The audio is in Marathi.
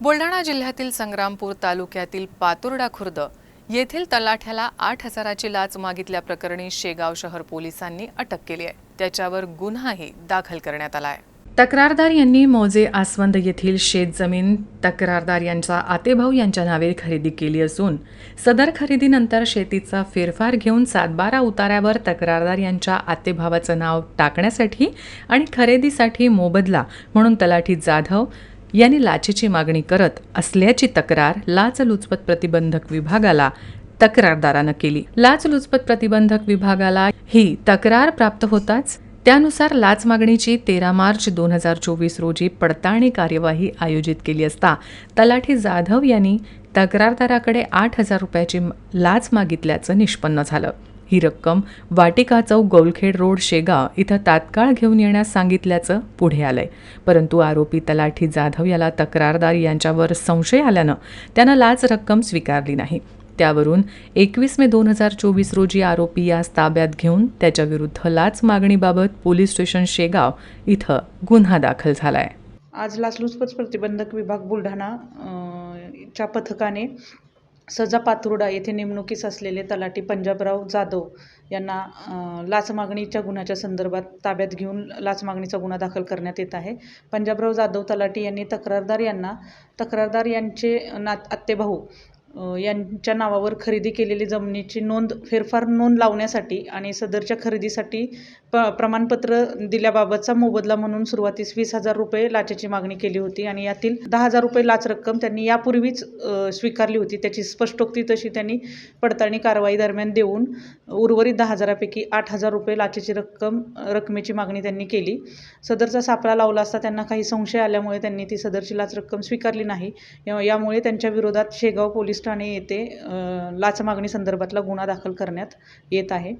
बुलढाणा जिल्ह्यातील संग्रामपूर तालुक्यातील पातुर्डा खुर्द येथील तलाठ्याला आठ हजाराची लाच मागितल्याप्रकरणी शेगाव शहर पोलिसांनी अटक केली आहे. त्याच्यावर गुन्हाही दाखल करण्यात आला आहे. तक्रारदार यांनी मौजे आसवंद येथील शेतजमीन तक्रारदार यांचा आतेभाऊ यांच्या नावे खरेदी केली असून सदर खरेदीनंतर शेतीचा फेरफार घेऊन सातबारा उताऱ्यावर तक्रारदार यांच्या आतेभावाचं नाव टाकण्यासाठी आणि खरेदीसाठी मोबदला म्हणून तलाठी जाधव यांनी लाचेची मागणी करत असल्याची तक्रार लाचलुचपत प्रतिबंधक विभागाला तक्रारदारानं केली. लाचलुचपत प्रतिबंधक विभागाला ही तक्रार प्राप्त होताच त्यानुसार लाच मागणीची तेरा मार्च दोन हजार चोवीस रोजी पडताळणी कार्यवाही आयोजित केली असता तलाठी जाधव यांनी तक्रारदाराकडे आठ हजार रुपयाची लाच मागितल्याचं निष्पन्न झालं. ही रक्कम वाटिका चौक गौलखेड रोड शेगाव इथं तात्काळ घेऊन येण्यास सांगितल्याचं पुढे आलंय. परंतु आरोपी तलाठी जाधव याला तक्रारदार यांच्यावर संशय आल्यानं त्यानं लाच रक्कम स्वीकारली नाही. त्यावरून एकवीस मे दोन हजार चोवीस रोजी आरोपी यास ताब्यात घेऊन त्याच्याविरुद्ध लाच मागणीबाबत पोलीस स्टेशन शेगाव इथं गुन्हा दाखल झाला आहे आज लाचलुचपत प्रतिबंधक विभाग बुलढाणा च्या पथकाने सजा पातुर्डा येथे नेमणुकीस असलेले तलाठी पंजाबराव जाधव यांना लाचमागणीच्या गुन्ह्याच्या संदर्भात ताब्यात घेऊन लाचमागणीचा गुन्हा दाखल करण्यात येत आहे. पंजाबराव जाधव तलाठी यांनी तक्रारदार यांना तक्रारदार यांचे नात आत्तेभाऊ यांच्या नावावर खरेदी केलेली जमिनीची नोंद फेरफार नोंद लावण्यासाठी आणि सदरच्या खरेदीसाठी प प्रमाणपत्र दिल्याबाबतचा मोबदला म्हणून सुरुवातीस वीस हजार रुपये लाचेची मागणी केली होती आणि यातील दहा हजार रुपये लाच रक्कम त्यांनी यापूर्वीच स्वीकारली होती. त्याची स्पष्टोक्ती तशी त्यांनी पडताळणी कारवाई दरम्यान देऊन उर्वरित दहा हजारापैकी आठ हजार रुपये लाचेची रक्कम रकमेची मागणी त्यांनी केली. सदरचा सापळा लावला असता त्यांना काही संशय आल्यामुळे त्यांनी ती सदरची लाच रक्कम स्वीकारली नाही. यामुळे त्यांच्या विरोधात शेगाव पोलीस ठाणे येथे लाच मागणी संदर्भातला गुन्हा दाखल करण्यात येत आहे.